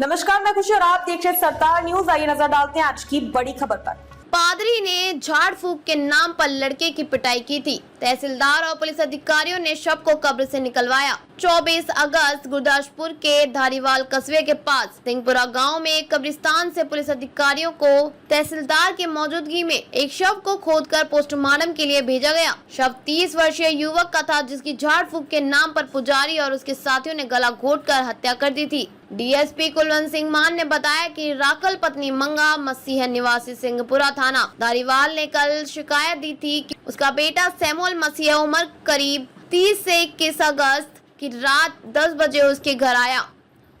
नमस्कार, मैं खुशी और आप देख रहे सरदार न्यूज़। आइए नज़र डालते हैं आज की बड़ी खबर पर। पादरी ने झाड़ फूक के नाम पर लड़के की पिटाई की थी। तहसीलदार और पुलिस अधिकारियों ने शव को कब्र से निकलवाया। 24 अगस्त, गुरदासपुर के धारीवाल कस्बे के पास, सिंहपुरा गाँव में एक कब्रिस्तान से पुलिस अधिकारियों को तहसीलदार की मौजूदगी में एक शव को खोदकर पोस्टमार्टम के लिए भेजा गया। शव 30 वर्षीय युवक का था, जिसकी झाड़ फूक के नाम पर पुजारी और उसके साथियों ने गला घोटकर हत्या कर दी थी। डीएसपी कुलवंत सिंह मान ने बताया कि राकल पत्नी मंगा मसीह निवासी सिंहपुरा थाना। धारीवाल ने कल शिकायत दी थी कि उसका बेटा सैमुअल मसीह उम्र करीब 30 से 21 अगस्त की रात 10 बजे उसके घर आया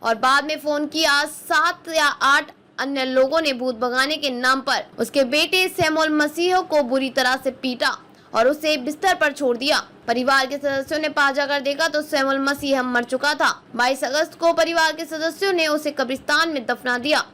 और बाद में फ़ोन किया सात या आठ अन्य लोगों ने भूत भगाने के नाम पर। उसके बेटे सैमुअल मसीह को बुरी तरह से पीटा। और उसे बिस्तर पर छोड़ दिया। परिवार के सदस्यों ने पास जाकर देखा तो सैमुअल मसीह मर चुका था। 22 अगस्त को परिवार के सदस्यों ने उसे कब्रिस्तान में दफना दिया।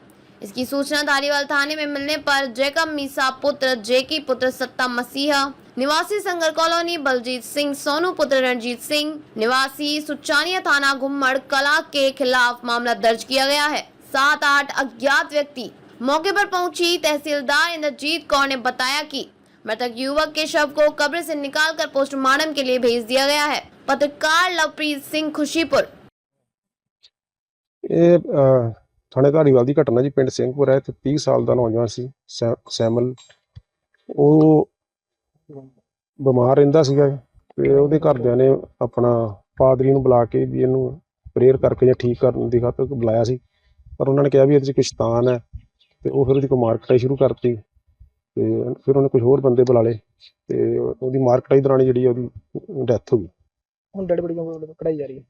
इसकी सूचना धारीवाल थाने में मिलने पर जैकब मीसा पुत्र जैकी पुत्र सत्ता मसीहा, निवासी संगर कॉलोनी बलजीत सिंह, सोनू पुत्र रणजीत सिंह, निवासी सुचानिया थाना घुमड़ कला के खिलाफ मामला दर्ज किया गया है। सात आठ अज्ञात व्यक्ति मौके पर पहुँची तहसीलदार इंद्रजीत कौर ने बताया कि मृतक युवक के शव को कब्र से निकालकर पोस्टमार्टम के लिए भेज दिया गया है पत्रकार लवप्रीत सिंह खुशीपुर ਇਹ ਅਹ, ਥਾਣੇ ਧਾਰੀਵਾਲ ਦੀ ਘਟਨਾ ਜੀ ਪਿੰਡ ਸਿੰਘਪੁਰ ਹੈ ਤੇ 30 ਸਾਲ ਦਾ ਨੌਜਵਾਨ ਸੀ ਸੈ- ਸੈਮਲ ਉਹ ਬਿਮਾਰ ਰਹਿੰਦਾ ਸੀਗਾ ਤੇ ਉਹਦੇ ਘਰਦਿਆਂ ਨੇ ਆਪਣਾ ਪਾਦਰੀ ਨੂੰ ਬੁਲਾ ਕੇ ਵੀ ਇਹਨੂੰ ਪ੍ਰੇਅਰ ਕਰਕੇ ਜਾਂ ਠੀਕ ਕਰਨ ਦੀ ਖਾਤਰ ਬੁਲਾਇਆ ਸੀ ਪਰ ਉਹਨਾਂ ਨੇ ਕਿਹਾ ਵੀ ਇਹਦੇ 'ਚ ਕੁਛ ਸ਼ੈਤਾਨ ਹੈ ਤੇ ਉਹ ਫਿਰ ਉਹਦੀ ਕੋਈ ਮਾਰ ਕਟਾਈ ਸ਼ੁਰੂ ਕਰਤੀ ਤੇ ਫਿਰ ਉਹਨੇ ਕੁਝ ਹੋਰ ਬੰਦੇ ਬੁਲਾ ਲਏ ਤੇ ਉਹਦੀ ਮਾਰ ਕਟਾਈ ਦੌਰਾਨ ਜਿਹੜੀ ਉਹਦੀ ਡੈਥ ਹੋ ਗਈ। ਹੁਣ ਡੈਡ ਬੜੀ ਕਢਾਈ ਜਾ ਰਹੀ ਹੈ।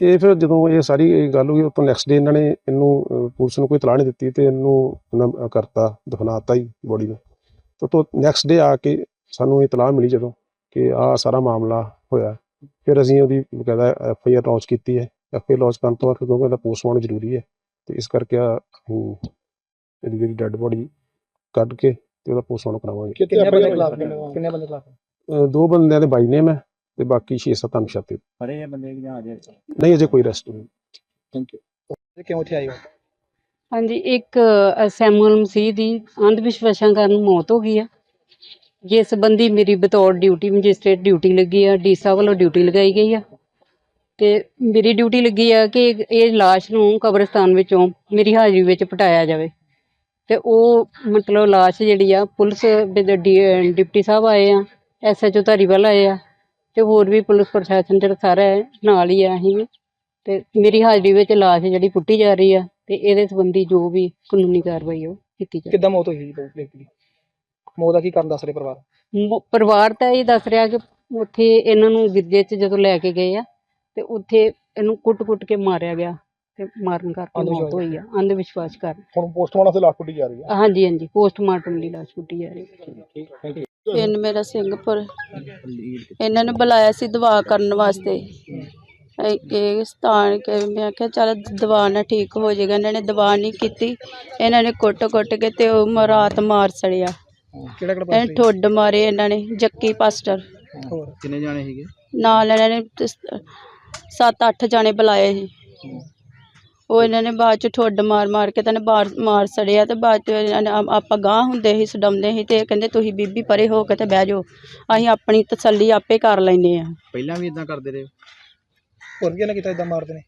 ਇਹ ਫਿਰ ਜਦੋਂ ਇਹ ਸਾਰੀ ਇਹ ਗੱਲ ਹੋਈ ਤੋਂ ਨੈਕਸਟ ਡੇ ਇਹਨਾਂ ਨੇ ਇਹਨੂੰ ਪੁਲਿਸ ਨੂੰ ਕੋਈ ਇਤਲਾਹ ਨਹੀਂ ਦਿੱਤੀ ਤੇ ਇਹਨੂੰ ਕਰਤਾ ਦਫਨਾਤਾ ਹੀ ਬੋਡੀ ਨੂੰ। ਤੇ ਤੋਂ ਨੈਕਸਟ ਡੇ ਆ ਕੇ ਸਾਨੂੰ ਇਤਲਾਹ ਮਿਲੀ ਜਦੋਂ ਕਿ ਆਹ ਸਾਰਾ ਮਾਮਲਾ ਹੋਇਆ। ਫਿਰ ਅਸੀਂ ਉਹਦੀ ਬਕਾਇਦਾ ਐਫ ਆਈ ਆਰ ਲਾਂਚ ਕੀਤੀ ਹੈ। ਐਫ ਆਈ ਲਾਂਚ ਕਰਨ ਤੋਂ ਬਾਅਦ ਕਿਉਂਕਿ ਇਹਦਾ ਪੋਸਟਮਾਰਟਮ ਜ਼ਰੂਰੀ ਹੈ ਤੇ ਇਸ ਕਰਕੇ ਆ ਇਹਦੀ ਜਿਹੜੀ ਡੈੱਡ ਬੋਡੀ ਕੱਢ ਕੇ ਤੇ ਉਹਦਾ ਪੋਸਟਮਾਰਟਮ ਕਰਾਵਾਂਗੇ। ਕਿੰਨੇ ਬੰਦੇ ਖਿਲਾਫ ਕਿੰਨੇ ਬੰਦੇ ਖਿਲਾਫ? ਅਹ, ਦੋ ਬੰਦਿਆਂ ਦੇ ਬਾਈ ਨੇਮ ਹੈ ਤੇ ਬਾਕੀ 6-7 ਅਨਸ਼ਾਤੇ ਫੜੇ ਆ ਬੰਦੇ ਜਾਂ ਅਜੇ? ਨਹੀਂ ਅਜੇ ਕੋਈ ਅਰੈਸਟ ਨਹੀਂ। ਥੈਂਕ ਯੂ ਕਿਉਂ ਇੱਥੇ ਆਏ ਹੋ? ਹਾਂਜੀ ਇੱਕ ਅ, ਸੈਮੂਅਲ ਮਸੀਹ ਦੀ ਅੰਧ ਵਿਸ਼ਵਾਸਾਂ ਕਾਰਨ ਮੌਤ ਹੋ ਗਈ ਆ। ਜਿਸ ਸੰਬੰਧੀ ਮੇਰੀ ਬਤੌਰ ਡਿਊਟੀ ਮੈਜਿਸਟ੍ਰੇਟ ਡਿਊਟੀ ਲੱਗੀ ਆ ਡੀ ਸਾਹਿਬ ਵੱਲੋਂ ਡਿਊਟੀ ਲਗਾਈ ਗਈ ਆ। ਤੇ ਮੇਰੀ ਡਿਊਟੀ ਲੱਗੀ ਆ ਕਿ ਇਹ ਲਾਸ਼ ਨੂੰ ਕਬਰਸਤਾਨ ਵਿੱਚੋਂ ਮੇਰੀ ਹਾਜ਼ਰੀ ਵਿੱਚ ਪਟਾਇਆ ਜਾਵੇ। ਤੇ ਉਹ ਮਤਲਬ ਲਾਸ਼ ਜਿਹੜੀ ਆ ਪੁਲਿਸ ਦੇ ਡ- ਡੀ- ਡਿਪਟੀ ਸਾਹਿਬ ਆਏ ਆ ਐਸਐਚਓ ਧਾਰੀਵਾਲ ਆਏ ਆ ਤੇ ਹੋਰ ਵੀ ਪੁਲਿਸ ਪ੍ਰਸ਼ਾਸਨ ਜਿਹੜਾ ਸਾਰਾ ਹੈ, ਨਾਲ ਹੀ ਆ ਅਸੀਂ ਵੀ। ਤੇ ਮੇਰੀ ਹਾਜ਼ਰੀ ਵਿੱਚ ਲਾਸ਼ ਜਿਹੜੀ ਪੁੱਟੀ ਜਾ ਰਹੀ ਆ ਤੇ ਇਹਦੇ ਸੰਬੰਧੀ ਜੋ ਵੀ ਕਾਨੂੰਨੀ ਕਾਰਵਾਈ ਆ ਉਹ ਕੀਤੀ ਜਾਵੇ। ਕਿੱਦਾਂ ਮੌਤ ਹੋਈ ਜੀ ਵਿਅਕਤੀ ਦੀ? ਮੌਤ ਦਾ ਕੀ ਕਾਰਨ ਦੱਸ ਰਹੇ ਪਰਿਵਾਰ? ਮ- ਪਰਿਵਾਰ ਤਾਂ ਇਹ ਦੱਸ ਰਿਹਾ ਕਿ ਉੱਥੇ ਇਹਨਾਂ ਨੂੰ ਗਿਰਜੇ 'ਚ ਜਦੋਂ ਲੈ ਕੇ ਗਏ ਆ ਤੇ ਉੱਥੇ ਇਹਨੂੰ ਕੁੱਟ-ਕੁੱਟ ਕੇ ਮਾਰਿਆ ਗਿਆ। ਤੇ ਮਾਰਨ ਕਰਕੇ ਅੰਧ ਮੌਤ ਹੋਈ ਆ ਅੰਧ ਵਿਸ਼ਵਾਸ ਕਾਰਨ। ਹੁਣ ਪੋਸਟਮਾਰਟਮ ਤੇ ਲਾਸ਼ ਪੁੱਟੀ ਜਾ ਰਹੀ ਹੈ ਹਾਂਜੀ ਹਾਂਜੀ ਪੋਸਟਮਾਰਟਮ ਲਈ ਲਾਸ਼ ਪੁੱਟੀ ਜਾ ਰਹੀ ਹੈ ਠੀਕ ਥੈਂਕ ਯੂ। ਪਿੰਡ ਮੇਰਾ ਸਿੰਘਪੁਰ। ਇਹਨਾਂ ਨੇ ਬੁਲਾਇਆ ਸੀ ਦਵਾ ਕਰਨ ਵਾਸਤੇ। ਇਹ ਇਹ ਸਥਾਨ ਕੇ ਮੈਂ ਕਿਹਾ ਚੱਲ ਦਵਾ ਨਾਲ ਠੀਕ ਹੋ ਜਾਏਗਾ। ਇਹਨਾਂ ਨੇ ਦਵਾ ਨਹੀਂ ਕੀਤੀ। ਇਹਨਾਂ ਨੇ ਕੁੱਟ-ਕੁੱਟ ਕੇ ਤੇ ਉਹ ਮ- ਰਾਤ ਮਾਰ ਸੜਿਆ। ਕਿਹੜਾ ਕਿਹੜਾ ਇਹ ਠੁੱਡ ਮਾਰੇ ਇਹਨਾਂ ਨੇ ਜੱਕੀ ਪਾਸਟਰ। ਹੋਰ ਕਿੰਨੇ ਜਾਣੇ ਸੀਗੇ? ਨਾਲ ਇਹਨਾਂ ਨੇ 7-8 ਜਾਣੇ ਬੁਲਾਏ ਸੀ। ਉਹ ਇਹਨਾਂ ਨੇ ਬਾਅਦ ਚ ਠੁੱਡ ਮਾਰ ਮਾਰ ਕੇ ਤਾਂ ਨੇ ਬਾਹਰ ਮਾਰ ਸੜਿਆ ਤੇ ਬਾਅਦ ਚ ਇਹਨਾਂ ਨੇ ਆ- ਆਪਾਂ ਗਾਂਹ ਹੁੰਦੇ ਸੀ ਸਡਾਉਂਦੇ ਸੀ ਤੇ ਕਹਿੰਦੇ ਤੁਸੀਂ ਬੀਬੀ ਪਰੇ ਹੋ ਕੇ ਤੇ ਬਹਿ ਜਾਓ। ਅਸੀਂ ਆਪਣੀ ਤਸੱਲੀ ਆਪੇ ਕਰ ਲੈਨੇ ਆ ਪਹਿਲਾਂ ਵੀ ਇਦਾਂ ਕਰਦੇ ਰਹੇ ਹੋਰ ਕੀ ਇਹਨਾਂ ਕੀਤਾ ਇਦਾਂ ਮਾਰਦੇ ਨੇ?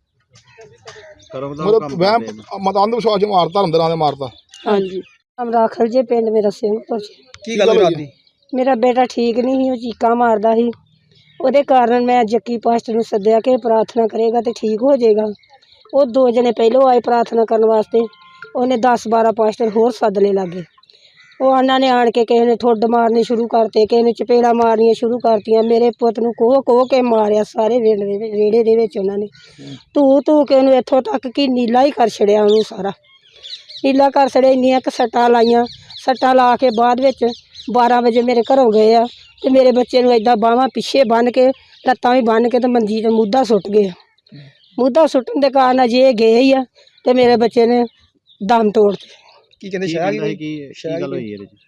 ਦਾ ਮਤਲਬ ਕੰਮ ਵਹਿਮ ਕਰਦੇ ਨੇ। ਮਤ ਅੰਧ ਵਿਸ਼ਵਾਸ ਚ ਮਾਰਤਾ ਧਰਮ ਦੇ ਨਾਂ ਤੇ ਮਾਰਤਾ। ਹਾਂਜੀ। ਅਮਰਾਖਲ ਜੇ ਪਿੰਡ ਮੇਰਾ ਸਿੰਘਪੁਰ ਚ। ਕੀ ਗੱਲ ਹੋਈ ਰਾਤ? ਦੀ ਮੇਰਾ ਬੇਟਾ ਠੀਕ ਨਹੀਂ ਸੀ ਉਹ ਚੀਕਾਂ ਮਾਰਦਾ ਸੀ। ਉਹਦੇ ਕਾਰਨ ਮੈਂ ਜੱਕੀ ਪਾਸਟਰ ਨੂੰ ਸੱਦਿਆ ਕਿ ਇਹ ਪ੍ਰਾਰਥਨਾ ਕਰੇਗਾ ਤੇ ਠੀਕ ਹੋ ਜਾਏਗਾ। ਉਹ ਦੋ ਜਣੇ ਪਹਿਲੋਂ ਆਏ ਪ੍ਰਾਰਥਨਾ ਕਰਨ ਵਾਸਤੇ, ਉਹਨੇ 10 12 ਪਾਸਟਰ ਹੋਰ ਸੱਦ ਲਏ ਲਾਗੇ। ਉਹ ਉਹਨਾਂ ਨੇ ਆਣ ਕੇ ਕਿਸੇ ਨੇ ਠੁੱਡ ਮਾਰਨੇ ਸ਼ੁਰੂ ਕਰਤੇ, ਕਿਸੇ ਨੇ ਚਪੇੜਾ ਮਾਰਨੀਆਂ ਸ਼ੁਰੂ ਕਰਤੀਆਂ, ਮੇਰੇ ਪੁੱਤ ਨੂੰ ਕੋਹ ਕੋਹ ਕੇ ਮਾਰਿਆ ਸਾਰੇ ਵੇੜ ਦੇ ਵਿੱਚ ਵਿਹੜੇ ਦੇ ਵਿੱਚ ਉਹਨਾਂ ਨੇ। ਧੂ ਧੂ ਕੇ ਉਹਨੂੰ ਇੱਥੋਂ ਤੱਕ ਕਿ ਨੀਲਾ ਹੀ ਕਰ ਛੜਿਆ ਉਹਨੂੰ ਸਾਰਾ। ਨੀਲਾ ਕਰ ਛੜਿਆ, ਇੰਨੀਆਂ ਕੁ ਸੱਟਾਂ ਲਾਈਆਂ। ਸੱਟਾਂ ਲਾ ਕੇ ਬਾਅਦ ਵਿੱਚ 12 ਵਜੇ ਮੇਰੇ ਘਰੋਂ ਗਏ ਆ ਤੇ ਮੇਰੇ ਬੱਚੇ ਨੂੰ ਏਦਾਂ ਬਾਹਾਂ ਪਿੱਛੇ ਬੰਨ੍ਹ ਕੇ, ਲੱਤਾਂ ਵੀ ਬੰਨ੍ਹ ਕੇ ਤੇ ਮੰਜੀ ਤੇ ਮੁੱਦਾ ਸੁੱਟ ਗਏ। ਮੁੱਦਾ ਸੁੱਟਣ ਦੇ ਕਾਰਨ ਅਜੇ ਇਹ ਗਏ ਹੀ ਆ ਤੇ ਮੇਰੇ ਬੱਚੇ ਨੇ ਦਮ ਤੋੜ ਦਿੱਤੇ। ਕੀ ਕਹਿੰਦੇ ਸ਼ਾਹ ਕੀ ਕੀ ਗੱਲ ਹੋਈ ਇਹਦੇ ਚ?